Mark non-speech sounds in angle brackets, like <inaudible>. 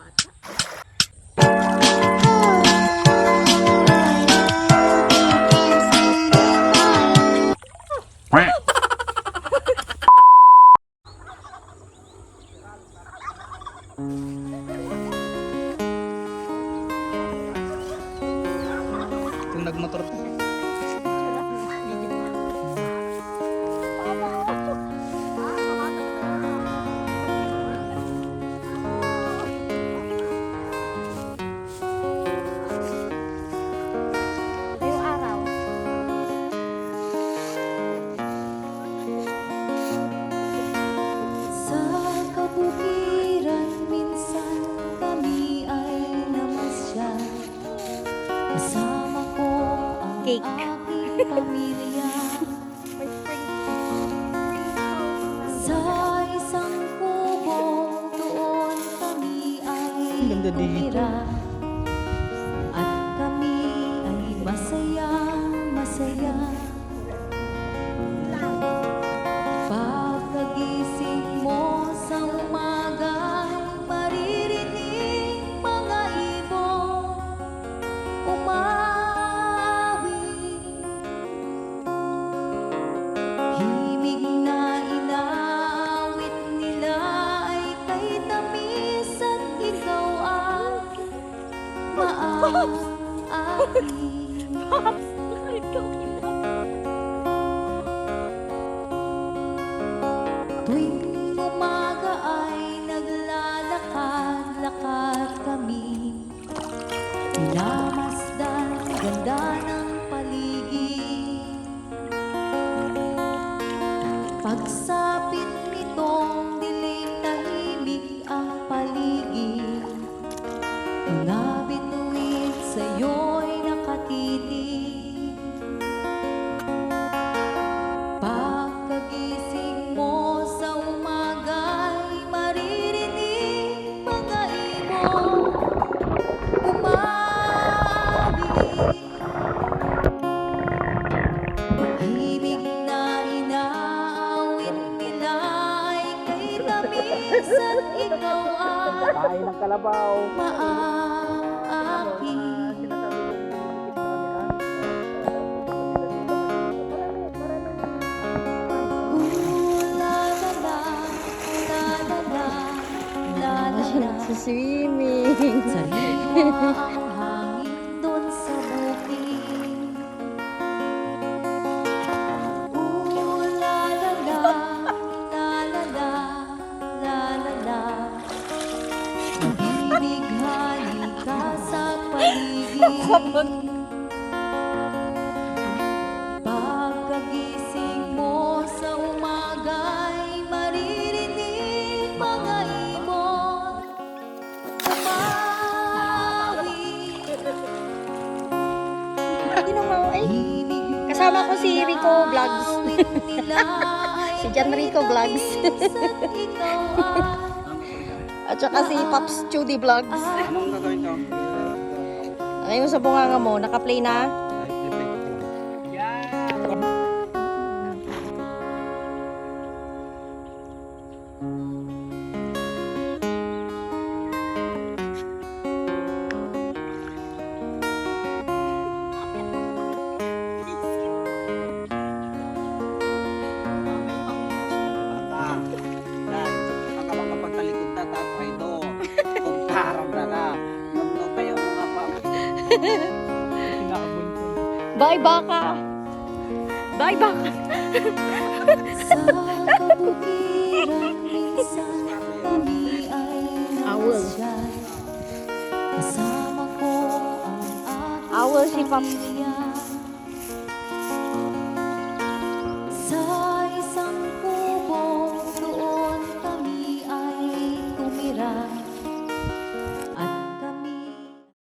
diwata. Kung nagmotor pamilya. Sa isang kubo doon kami ay tumira maaari. Tuwing umaga ay naglalakad-lakad kami at ikaw ay Tayo ng kalabaw. maaaki. Ooh, la la la, la la la, la la la. <laughs> Swimming. Sariwa paligid. Pagkagising mo sa umaga'y maririnig mga ibon. Hindi naman, ay. Kasama ko si Rico Vlogs. <laughs> Si Jan Rico Vlogs. <laughs> at saka si Pops Judy Vlogs. Anong gagawin ko? Ngayon sa bunganga mo, naka-play na. Bata. Pinakabon ko. Bye, baka! Bye, baka! Aking Owl si Pops